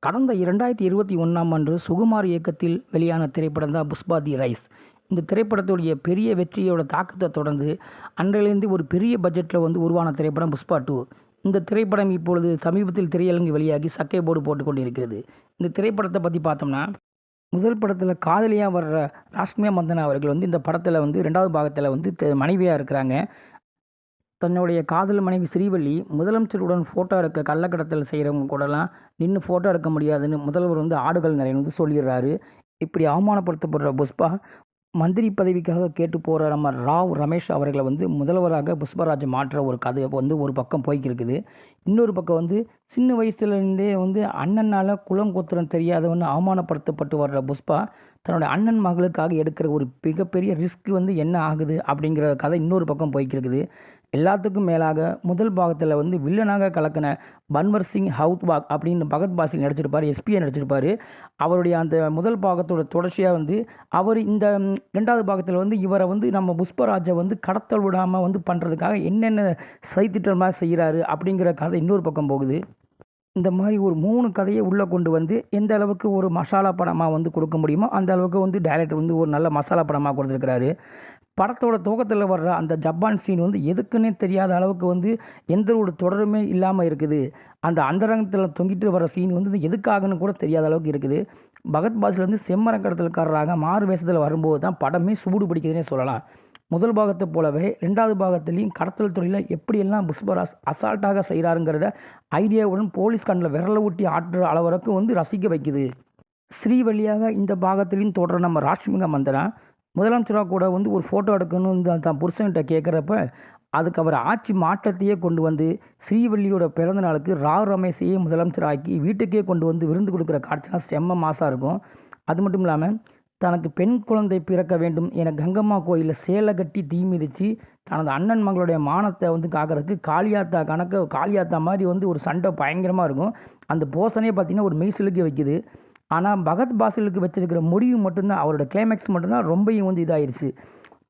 கடந்த இரண்டாயிரத்தி இருபத்தி ஒன்றாம் ஆண்டு சுகுமார் இயக்கத்தில் வெளியான திரைப்படம் தான் புஷ்பா தி ரைஸ். இந்த திரைப்படத்துடைய பெரிய வெற்றியோட தாக்கத்தை தொடர்ந்து அன்றையிலேருந்து ஒரு பெரிய பட்ஜெட்டில் வந்து உருவான திரைப்படம் புஷ்பா டூ. இந்த திரைப்படம் இப்பொழுது சமீபத்தில் திரையரங்கு வெளியாகி சக்கை போர்டு போட்டு கொண்டிருக்கிறது. இந்த திரைப்படத்தை பற்றி பார்த்தோம்னா முதல் படத்தில் காதலியாக வர்ற ராஷ்மியா மந்தனா அவர்கள் வந்து இந்த படத்தில் வந்து ரெண்டாவது பாகத்தில் வந்து த- மனைவியாக இருக்கிறாங்க. தன்னுடைய காதல் மனைவி ஸ்ரீவள்ளி முதலமைச்சருடன் ஃபோட்டோ எடுக்க கள்ளக்கடத்தல் செய்கிறவங்க கூடலாம் நின்று ஃபோட்டோ எடுக்க முடியாதுன்னு முதல்வர் வந்து ஆடுகள் நிறைய வந்து சொல்லிடுறாரு. இப்படி அவமானப்படுத்தப்படுற புஷ்பா மந்திரி பதவிக்காக கேட்டு போகிற நம்ம ராவ் ரமேஷ் அவர்களை வந்து முதல்வராக புஷ்பராஜ் மாற்ற ஒரு கதை வந்து ஒரு பக்கம் போய்க்கிருக்குது. இன்னொரு பக்கம் வந்து சின்ன வயசுலேருந்தே வந்து அண்ணனால் குலம் கோத்திரம் தெரியாதவன்னு அவமானப்படுத்தப்பட்டு வர்ற புஷ்பா தன்னோட அண்ணன் மகளுக்காக எடுக்கிற ஒரு மிகப்பெரிய ரிஸ்க் வந்து என்ன ஆகுது அப்படிங்கிற கதை இன்னொரு பக்கம் போய்க்கிருக்குது. எல்லாத்துக்கும் மேலாக முதல் பாகத்தில் வந்து வில்லனாக கலக்கின பன்வர் சிங் ஹவுத்வாக் அப்படின்னு பகத் பாசில் நடிச்சிருப்பார் எஸ்பியை நடிச்சிருப்பார். அவருடைய அந்த முதல் பாகத்தோட தொடர்ச்சியாக வந்து அவர் இந்த ரெண்டாவது பாகத்தில் வந்து இவரை வந்து நம்ம புஷ்பராஜை வந்து கடத்தல் விடாமல் வந்து பண்ணுறதுக்காக என்னென்ன சைத்திட்டமாக செய்கிறாரு அப்படிங்கிற கதை இன்னொரு பக்கம் போகுது. இந்த மாதிரி ஒரு மூணு கதையை உள்ளே கொண்டு வந்து எந்த அளவுக்கு ஒரு மசாலா படமாக வந்து கொடுக்க முடியுமோ அந்த அளவுக்கு வந்து டைரக்டர் வந்து ஒரு நல்ல மசாலா படமாக கொடுத்துருக்கிறாரு. படத்தோட துவக்கத்தில் வர்ற அந்த ஜப்பான் சீன் வந்து எதுக்குன்னே தெரியாத அளவுக்கு வந்து எந்த ஒரு தொடருமே இல்லாமல் இருக்குது. அந்த அந்தரங்கத்தில் தொங்கிட்டு வர சீன் வந்து எதுக்காகன்னு கூட தெரியாத அளவுக்கு இருக்குது. பகத் பாஸ்லேருந்து வந்து மாறு வேஷத்தில் வரும்போது தான் படமே சூடு பிடிக்குதுன்னே சொல்லலாம். முதல் பாகத்தை போலவே ரெண்டாவது பாகத்துலேயும் கடத்தல் துறையில் எப்படியெல்லாம் புஷ்பராஜ் அசால்ட்டாக செய்கிறாருங்கிறத ஐடியாவுடன் போலீஸ் கண்ணில் விரலை ஊட்டி ஆட்டுற அளவரைக்கும் வந்து ரசிக்க வைக்குது. ஸ்ரீவழியாக இந்த பாகத்திலையும் தொடர நம்ம ராஷ்மிகா மந்தனா முதலமைச்சராக கூட வந்து ஒரு ஃபோட்டோ எடுக்கணும்னு தான் புருஷன்கிட்ட கேட்குறப்ப அதுக்கு அவர் ஆட்சி மாற்றத்தையே கொண்டு வந்து ஸ்ரீவள்ளியோட பிறந்த நாளுக்கு ராவ் ரமேஷையே முதலமைச்சராக்கி வீட்டுக்கே கொண்டு வந்து விருந்து கொடுக்குற காட்சிலாம் செம்ம மாசாக இருக்கும். அது மட்டும் இல்லாமல் தனக்கு பெண் குழந்தை பிறக்க வேண்டும் என கங்கம்மா கோயிலில் சேலை கட்டி தீ மிதித்து தனது அண்ணன் மகளுடைய மானத்தை வந்து காக்கிறதுக்கு காளியாத்தா கணக்க காளியாத்தா மாதிரி வந்து ஒரு சண்டை பயங்கரமாக இருக்கும். அந்த போசனே பார்த்தீங்கன்னா ஒரு மெய்சிலுக்கு வைக்குது. ஆனால் பகத் பாசிலுக்கு வச்சிருக்கிற முடிவு மட்டும்தான் அவரோட கிளைமேக்ஸ் மட்டும்தான் ரொம்பையும் வந்து இதாகிடுச்சு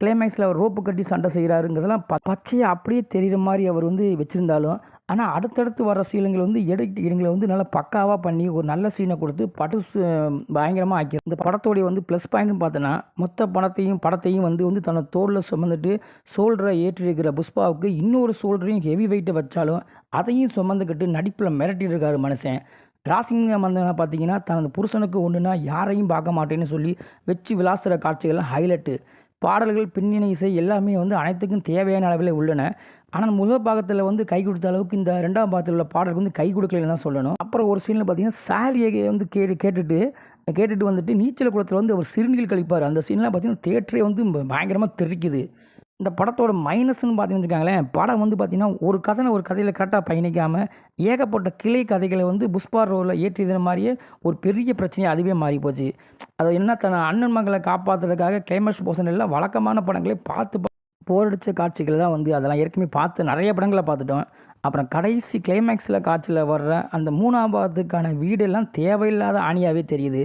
கிளைமேக்ஸில் அவர் ரோப்பு கட்டி சண்டை செய்கிறாருங்கிறதெல்லாம் ப பச்சையாக அப்படியே தெரிகிற மாதிரி அவர் வந்து வச்சுருந்தாலும் ஆனால் அடுத்தடுத்து வர சீனங்களை வந்து எடு இடங்களை வந்து நல்லா பக்காவாக பண்ணி ஒரு நல்ல சீனை கொடுத்து பட்டு பயங்கரமாக ஆக்கி இந்த படத்தோடைய வந்து ப்ளஸ் பாயிண்ட்னு பார்த்தோன்னா மொத்த பணத்தையும் படத்தையும் வந்து வந்து தன்னோட தோளில் சுமந்துட்டு சோல்டரை ஏற்றிருக்கிற புஷ்பாவுக்கு இன்னொரு சோல்டரையும் ஹெவி வெயிட்டை வச்சாலும் அதையும் சுமந்துக்கிட்டு நடிப்பில் மிரட்டிட்டு இருக்காரு மனுஷன். ராசிங்க மந்தனா பார்த்தீங்கன்னா தனது புருஷனுக்கு ஒன்றுனா யாரையும் பார்க்க மாட்டேன்னு சொல்லி வச்சு விளாசுற காட்சிகள்லாம் ஹைலைட்டு பாடல்கள் பின்னணி இசை எல்லாமே வந்து அனைத்துக்கும் தேவையான அளவில் உள்ளன. ஆனால் முதல் பாகத்தில் வந்து கை கொடுத்த அளவுக்கு இந்த ரெண்டாம் பாகத்தில் உள்ள பாடல் வந்து கை கொடுக்கலன்னு தான் சொல்லணும். அப்புறம் ஒரு சீனில் பார்த்தீங்கன்னா சாரியை வந்து கேட்டு கேட்டுட்டு கேட்டுட்டு வந்துட்டு நீச்சல் குளத்தில் வந்து அவர் சிறுநீர் கழிப்பார். அந்த சீன்லாம் பார்த்தீங்கன்னா தேட்டரே வந்து பயங்கரமாக தெரிக்குது. இந்த படத்தோட மைனஸ்னு பார்த்தீங்கன்னு வச்சுக்கோங்களேன் படம் வந்து பார்த்தீங்கன்னா ஒரு கதை ஒரு கதையில் கரெக்டாக பயணிக்காமல் ஏகப்பட்ட கிளை கதைகளை வந்து புஷ்பா ரோலில் ஏற்றியது மாதிரியே ஒரு பெரிய பிரச்சனையாக அதுவே மாறி போச்சு அது என்ன தன் அண்ணன் மகளை காப்பாற்றுறதுக்காக கிளைமேக்ஸ் போர்ஷன் எல்லாம் வழக்கமான படங்களே பார்த்து போரடித்த காட்சிகள் தான் வந்து அதெல்லாம் ஏற்கனவே பார்த்து நிறைய படங்களை பார்த்துட்டோம். அப்புறம் கடைசி கிளைமேக்ஸில் காட்சியில் வர்ற அந்த மூணாம் பாகத்துக்கான வீடெல்லாம் தேவையில்லாத ஆணியாகவே தெரியுது.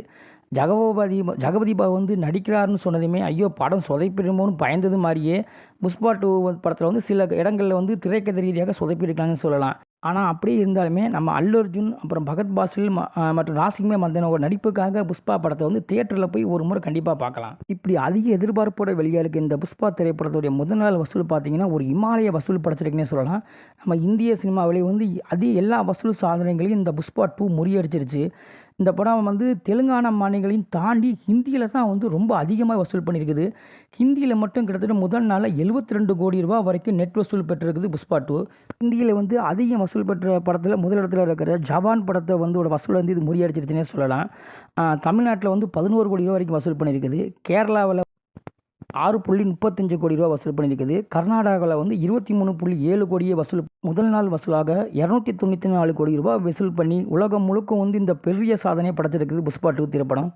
ஜகபதி ஜகபதி பாபு வந்து நடிக்கிறாருன்னு சொன்னதுமே ஐயோ படம் சொதைப்பிடுமோன்னு பயந்தது மாதிரியே புஷ்பா டூ படத்தில் வந்து சில இடங்களில் வந்து திரைக்கதை ரீதியாக சொதைப்பிருக்காங்கன்னு சொல்லலாம். ஆனால் அப்படியே இருந்தாலுமே நம்ம அல்லு அர்ஜுன் அப்புறம் பகத் பாசில் ம- மற்றும் ராசிங்மே மந்தனோட நடிப்புக்காக புஷ்பா படத்தை வந்து தியேட்டரில் போய் ஒரு முறை கண்டிப்பாக பார்க்கலாம். இப்படி அதிக எதிர்பார்ப்போட வெளியாக இருக்க இந்த புஷ்பா திரைப்படத்துடைய முதல் நாள் வசூல் பார்த்தீங்கன்னா ஒரு இமாலய வசூல் படைச்சிருக்குன்னே சொல்லலாம். நம்ம இந்திய சினிமாவிலே வந்து அதிக எல்லா வசூல் சாதனைகளையும் இந்த புஷ்பா டூ முறியடிச்சிருச்சு. இந்த படம் வந்து தெலுங்கானா மாநிலங்களையும் தாண்டி ஹிந்தியில் தான் வந்து ரொம்ப அதிகமாக வசூல் பண்ணியிருக்குது. ஹிந்தியில் மட்டும் கிட்டத்தட்ட முதல் நாளில் 72 ரெண்டு கோடி ரூபா வரைக்கும் நெட் வசூல் பெற்றிருக்குது புஷ்பா டூ. ஹிந்தியில் வந்து அதிகம் வசூல் பெற்ற படத்தில் முதலிடத்தில் இருக்கிற ஜவான் படத்தை வந்து ஒரு வசூல் வந்து இது முறியடிச்சிருச்சுன்னே சொல்லலாம். தமிழ்நாட்டில் வந்து பதினோரு கோடி ரூபா வரைக்கும் வசூல் பண்ணியிருக்குது. கேரளாவில் ஆறு புள்ளி முப்பத்தஞ்சு கோடி ரூபா வசூல் பண்ணியிருக்குது. கர்நாடகாவில் வந்து இருபத்தி மூணு புள்ளி ஏழு கோடியை வசூல் முதல் நாள் வசூலாக இரநூத்தி தொண்ணூற்றி நாலு கோடி ரூபா வசூல் பண்ணி உலகம் முழுக்க வந்து இந்த பெரிய சாதனையை படைச்சிருக்குது புஷ்பா டூ திரைப்படம்.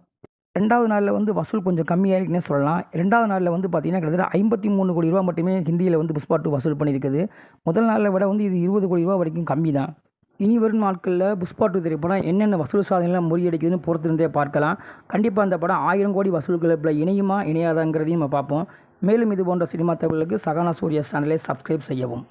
ரெண்டாவது நாளில் வந்து வசூல் கொஞ்சம் கம்மியாக இருக்குன்னே சொல்லலாம். ரெண்டாவது நாளில் வந்து பார்த்தீங்கன்னா கிட்டத்தட்ட ஐம்பத்தி மூணு கோடி ரூபா மட்டுமே ஹிந்தியில் வந்து புஷ்பா டூ வசூல் பண்ணியிருக்குது. முதல் நாளில் விட வந்து இது இருபது கோடி ரூபா வரைக்கும் கம்மி தான் இனி வரும் நாட்களில் புஷ்பா டூ திரைப்படம் என்னென்ன வசூல் சாதனைலாம் முறியடிக்குதுன்னு பொறுத்திருந்தே பார்க்கலாம். கண்டிப்பாக அந்த படம் ஆயிரம் கோடி வசூல் கிளப்பில் இணையுமா இணையாதாங்கிறதையும் நம்ம பார்ப்போம். மேலும் இது போன்ற சினிமா தகவலுக்கு சகானா சூரிய சேனலை சப்ஸ்கிரைப் செய்யவும்.